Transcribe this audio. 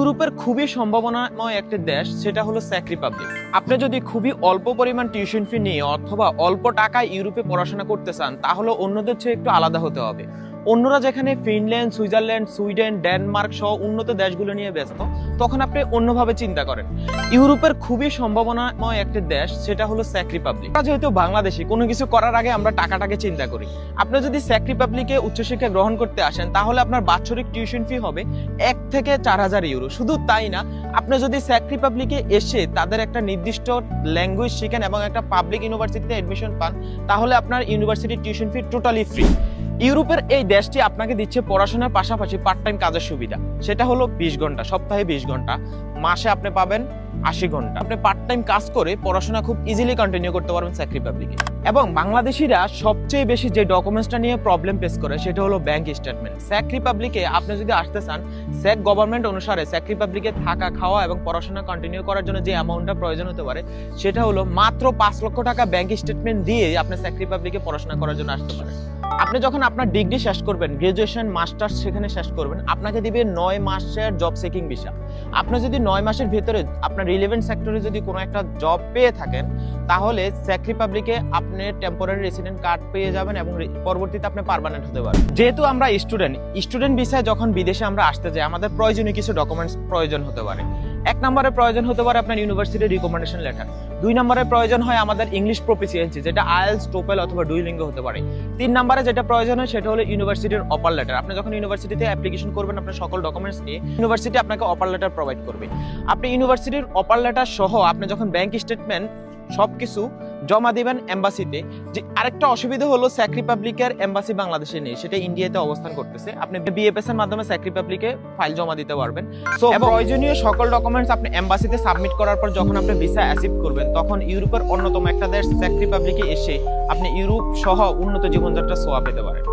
ইউরোপের খুবই সম্ভাবনাময় একটি দেশ, সেটা হলো স্যাক রিপাবলিক আপনি যদি খুবই অল্প পরিমাণ টিউশন ফি নিয়ে অথবা অল্প টাকায় ইউরোপে পড়াশোনা করতে চান, তাহলে অন্যদের চেয়ে একটু আলাদা হতে হবে। অন্যরা যেখানে ফিনল্যান্ড সুইজারল্যান্ড সুইডেন ডেনমার্ক সহ উন্নত দেশগুলো নিয়ে ব্যস্ত তখন আপনি অন্যভাবে চিন্তা করেন। ইউরোপের খুবই সম্ভাবনাময় একটি দেশ, সেটা হলো স্যাক রিপাবলিক আমরা যেহেতু বাংলাদেশি, কোনো কিছু করার আগে আমরা টাকাটাকে চিন্তা করি। আপনি যদি স্যাক রিপাবলিকে উচ্চশিক্ষা গ্রহণ করতে আসেন, তাহলে আপনার বাৎসরিক টিউশন ফি হবে এক থেকে চার হাজার ইউরো। শুধু তাই না, আপনি যদি স্যাক রিপাবলিকে এসে তাদের একটা নির্দিষ্ট ল্যাঙ্গুয়েজ শিখেন এবং একটা পাবলিক ইউনিভার্সিটিতে এডমিশন পান, তাহলে আপনার ইউনিভার্সিটির টিউশন ফি টোটালি ফ্রি ইউরোপের এই দেশটি আপনাকে দিচ্ছে পড়াশোনার পাশাপাশি পার্ট টাইম কাজের সুবিধা। সেটা হলো বিশ ঘণ্টা, সপ্তাহে বিশ ঘণ্টা। মাসে আপনি পাবেন আশি ঘণ্টা। আপনি পার্ট টাইম কাজ করে পড়াশোনা খুব ইজিলি কন্টিনিউ করতে পারবেন স্যাক রিপাবলিকে এবং বাংলাদেশিরা সবচেয়ে বেশি যে ডকুমেন্টসটা নিয়ে প্রবলেম ফেস করে, সেটা হলো ব্যাংক স্টেটমেন্ট স্যাক রিপাবলিকে আপনি যদি আসতে চান স্যাক গভর্নমেন্ট অনুসারে স্যাক রিপাবলিকে থাকা, খাওয়া এবং পড়াশোনা কন্টিনিউ করার জন্য যে অ্যামাউন্টটা প্রয়োজন হতে পারে, সেটা হলো মাত্র পাঁচ লক্ষ টাকা ব্যাংক স্টেটমেন্ট দিয়ে আপনি স্যাক রিপাবলিকে পড়াশোনা করার জন্য আসতে পারেন। আপনি যখন আপনার ডিগ্রি শেষ করবেন গ্রাজুয়েশন মাস্টার্স সেখানে শেষ করবেন, আপনাকে দিবে নয় মাসের জব সেকিং ভিসা আপনি যদি নয় মাসের ভেতরে আপনার রিলেভেন্ট সেক্টরে যদি কোনো একটা জব পেয়ে থাকেন, তাহলে স্যাক রিপাবলিকে আপনি টেম্পোরারি রেসিডেন্ট কার্ড পেয়ে যাবেন এবং পরবর্তীতে আপনি পারমানেন্ট হতে পারবেন। যেহেতু আমরা স্টুডেন্ট স্টুডেন্ট ভিসায় যখন বিদেশে আমরা আসতে যাই, আমাদের প্রয়োজনীয় কিছু ডকুমেন্টস প্রয়োজন হতে পারে। এক নম্বরে প্রয়োজন হতে পারে আপনার ইউনিভার্সিটির রিকমেন্ডেশন লেটার দুই নম্বরে প্রয়োজন হয় আমাদের ইংলিশ প্রফিসিয়েন্সি যেটা আয়েলস টোপেল অথবা ডুইলিঙ্গো হতে পারে। তিন নম্বরে যেটা প্রয়োজন হয় সেটা হলো ইউনিভার্সিটির অপার লেটার আপনি যখন ইউনিভার্সিটিতে অ্যাপ্লিকেশন করবেন, আপনার সকল ডকুমেন্টস নিয়ে ইউনিভার্সিটি আপনাকে অপার লেটার প্রোভাইড করবে। আপনি ইউনিভার্সিটির অপার লেটার সহ আপনি যখন ব্যাংক স্টেটমেন্ট সবকিছু জমা দিবেন এম্বাসিতে। যে আরেকটা অসুবিধা হলো স্যাক রিপাবলিকের এম্বাসি বাংলাদেশে নেই সেটা ইন্ডিয়াতে অবস্থান করতেছে। আপনি বিএফএস এর মাধ্যমে স্যাক রিপাবলিকে ফাইল জমা দিতে পারবেন। সো প্রয়োজনীয় সকল ডকুমেন্টস আপনি এম্বাসিতে সাবমিট করার পর যখন আপনি ভিসা অ্যাসিভ করবেন তখন ইউরোপের অন্যতম একটা দেশ স্যাক রিপাবলিকে এসে আপনি ইউরোপ সহ উন্নত জীবনযাত্রা সোয়া পেতে পারেন।